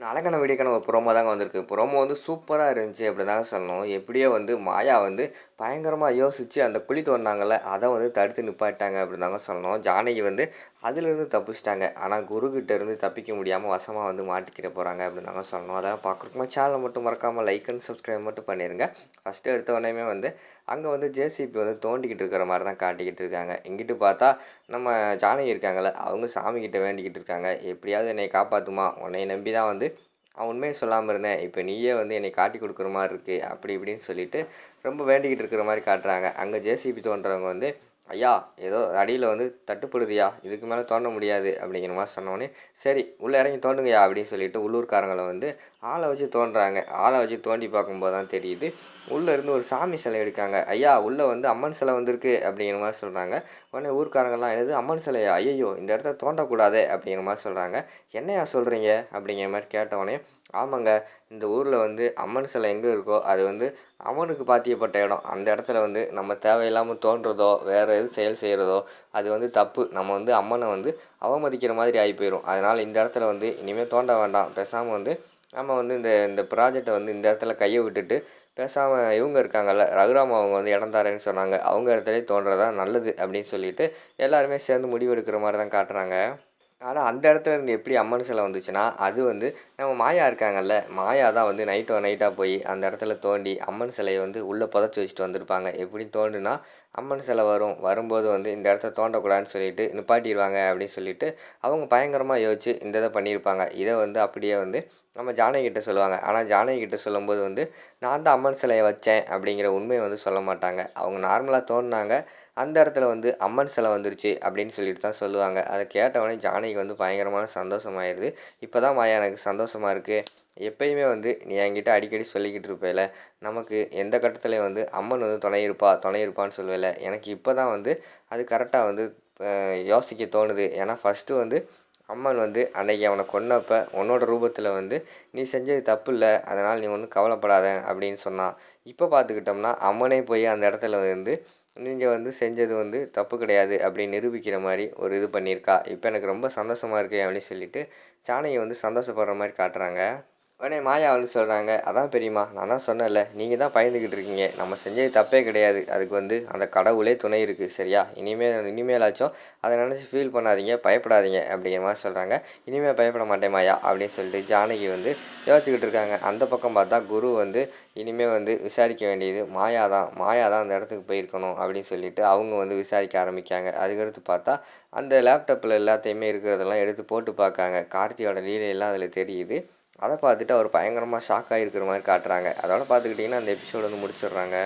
அழகான வீடியோக்கான ஒரு ப்ரோமோ தாங்க வந்திருக்கு. ப்ரோமோ வந்து சூப்பராக இருந்துச்சு அப்படி தாங்க சொல்லணும். எப்படியோ வந்து மாயா வந்து பயங்கரமாக யோசித்து அந்த குழி தோண்டினாங்கல்ல அதை வந்து தடுத்து நிப்பாட்டாங்க அப்படி தாங்க சொல்லணும். ஜானகி வந்து அதிலிருந்து தப்பிச்சிட்டாங்க. ஆனால் குருக்கிட்ட இருந்து தப்பிக்க முடியாமல் வசமாக வந்து மாட்டிக்கிட்டு போகிறாங்க அப்படின்னு தாங்க சொல்லணும். அதெல்லாம் பார்க்குறோமா சேனலை மட்டும் மறக்காமல் லைக் அண்ட் சப்ஸ்கிரைப் மட்டும் பண்ணிடுங்க ஃபஸ்ட்டு எடுத்த உடனே வந்து அங்கே வந்து ஜேசிபி வந்து தோண்டிக்கிட்டு இருக்கிற மாதிரி தான் காட்டிக்கிட்டு இருக்காங்க. இங்கிட்டு பார்த்தா நம்ம ஜானகி இருக்காங்கல்ல அவங்க சாமிக்கிட்ட வேண்டிக்கிட்டு இருக்காங்க. எப்படியாவது என்னை காப்பாற்றுமா உன்னை நம்பி தான் வந்து அவன் உண்மையை சொல்லாமல் இருந்தேன். இப்போ நீயே வந்து என்னை காட்டி கொடுக்குற மாதிரி இருக்குது அப்படி இப்படின்னு சொல்லிட்டு ரொம்ப வேண்டிக்கிட்டு இருக்கிற மாதிரி காட்டுறாங்க. அங்கே ஜேசிபி தோன்றவங்க வந்து ஐயா ஏதோ அடியில் வந்து தட்டுப்படுதுயா இதுக்கு மேலே தோண்ட முடியாது அப்படிங்கிற மாதிரி சொன்னோடனே சரி உள்ளே இறங்கி தோண்டுங்கய்யா அப்படின்னு சொல்லிட்டு உள்ளூர்காரங்களை வந்து ஆளை வச்சு தோன்றாங்க ஆளை வச்சு தோண்டி பார்க்கும்போது தான் தெரியுது உள்ளே இருந்து ஒரு சாமி சிலை எடுக்காங்க. ஐயா உள்ளே வந்து அம்மன் சிலை வந்திருக்கு அப்படிங்கிற மாதிரி சொல்கிறாங்க உடனே ஊர்க்காரங்கள்லாம் என்னது அம்மன் சிலையா? ஐயோ இந்த இடத்த தோண்டக்கூடாதே அப்படிங்கிற மாதிரி சொல்கிறாங்க என்னையா சொல்கிறீங்க அப்படிங்கிற மாதிரி கேட்டவொடனே ஆமாங்க இந்த ஊரில் வந்து அம்மன் சிலை எங்கே இருக்கோ அது வந்து அம்மனுக்கு பாத்தியப்பட்ட இடம். அந்த இடத்துல வந்து நம்ம தேவையில்லாமல் தோன்றதோ வேறு எது செயல் செய்கிறதோ அது வந்து தப்பு. நம்ம வந்து அம்மனை வந்து அவமதிக்கிற மாதிரி ஆகி போயிடும் அதனால் இந்த இடத்துல வந்து இனிமேல் தோண்ட வேண்டாம். பேசாமல் வந்து நம்ம வந்து இந்த இந்த ப்ராஜெக்டை வந்து இந்த இடத்துல கையை விட்டுட்டு பேசாமல் இவங்க இருக்காங்கல்ல ரகுராம் அவங்க வந்து இடம் தரேன்னு சொன்னாங்க. அவங்க இடத்துலேயே தோன்றதா நல்லது அப்படின்னு சொல்லிட்டு எல்லாருமே சேர்ந்து முடிவெடுக்கிற மாதிரி தான் காட்டுறாங்க. ஆனால் அந்த இடத்துல இருந்து எப்படி அம்மன் சிலை வந்துச்சுன்னா அது வந்து நம்ம மாயா இருக்காங்கல்ல மாயா தான் வந்து நைட்டோ நைட்டாக போய் அந்த இடத்துல தோண்டி அம்மன் சிலையை வந்து உள்ளே புதைச்சி வச்சுட்டு வந்திருப்பாங்க. எப்படி தோண்டுனா அம்மன் சிலை வரும். வரும்போது வந்து இந்த இடத்த தோண்டக்கூடாதுன்னு சொல்லிட்டு நிப்பாட்டிடுவாங்க அப்படின்னு சொல்லிட்டு அவங்க பயங்கரமாக யோசிச்சு இந்த இதை பண்ணியிருப்பாங்க. இதை வந்து அப்படியே வந்து நம்ம ஜானகிட்ட சொல்லுவாங்க. ஆனால் ஜானகிட்ட சொல்லும்போது வந்து நான் தான் அம்மன் சிலையை வச்சேன் அப்படிங்கிற உண்மையை வந்து சொல்ல மாட்டாங்க. அவங்க நார்மலாக தோண்டினாங்க. அந்த இடத்துல வந்து அம்மன் சிலை வந்துருச்சு அப்படின்னு சொல்லிட்டு தான் சொல்லுவாங்க. அதை கேட்டவொடனே ஜானகி வந்து பயங்கரமான சந்தோஷமாயிருது. இப்போ தான் மாயா எனக்கு சந்தோஷம் சந்தோஷமாக இருக்குது எப்பயுமே வந்து நீ என்கிட்ட அடிக்கடி சொல்லிக்கிட்டு இருப்பேல. நமக்கு எந்த கட்டத்துலேயும் வந்து அம்மன் வந்து துணை இருப்பா துணை இருப்பான்னு சொல்லுவேல. எனக்கு இப்போ தான் வந்து அது கரெக்டாக வந்து யோசிக்க தோணுது. ஏன்னா ஃபஸ்ட்டு வந்து அம்மன் வந்து அன்னைக்கு அவனை கொன்னப்போ உன்னோட ரூபத்தில் வந்து நீ செஞ்சது தப்பு இல்லை அதனால் நீ ஒன்றும் கவலைப்படாத அப்படின்னு சொன்னான். இப்போ பார்த்துக்கிட்டோம்னா அம்மனே போய் அந்த இடத்துல வந்து நீங்கள் வந்து செஞ்சது வந்து தப்பு கிடையாது அப்படின்னு நிரூபிக்கிற மாதிரி ஒரு இது பண்ணியிருக்கா. இப்போ எனக்கு ரொம்ப சந்தோஷமாக இருக்குது அப்படின்னு சொல்லிட்டு சாணையை வந்து சந்தோஷப்படுற மாதிரி காட்டுறாங்க. உடனே மாயா வந்து சொல்கிறாங்க அதான் பெரியம்மா நான் தான் சொன்னேன்ல நீங்கள் தான் பயந்துக்கிட்டு இருக்கீங்க. நம்ம செஞ்சது தப்பே கிடையாது. அதுக்கு வந்து அந்த கடவுளே துணை இருக்குது சரியா? இனிமேல் இனிமேலாச்சும் அதை நினச்சி ஃபீல் பண்ணாதீங்க பயப்படாதீங்க அப்படிங்கிற மாதிரி சொல்கிறாங்க இனிமேல் பயப்பட மாட்டேன் மாயா அப்படின்னு சொல்லிட்டு ஜானகி வந்து யோசிச்சுக்கிட்டு இருக்காங்க. அந்த பக்கம் பார்த்தா குரு வந்து இனிமேல் வந்து விசாரிக்க வேண்டியது மாயா தான். மாயா தான் அந்த இடத்துக்கு போயிருக்கணும் அப்படின்னு சொல்லிட்டு அவங்க வந்து விசாரிக்க ஆரம்பிக்காங்க அதுக்கடுத்து பார்த்தா அந்த லேப்டாப்பில் எல்லாத்தையுமே இருக்கிறதெல்லாம் எடுத்து போட்டு பார்க்காங்க கார்த்தியோட லீலையெல்லாம் அதில் தெரியுது. அதை பார்த்துட்டு அவர் பயங்கரமாக ஷாக் ஆகிருக்கிற மாதிரி காட்டுறாங்க. அதோட பார்த்துக்கிட்டிங்கன்னா அந்த எபிசோடு வந்து முடிச்சிடுறாங்க.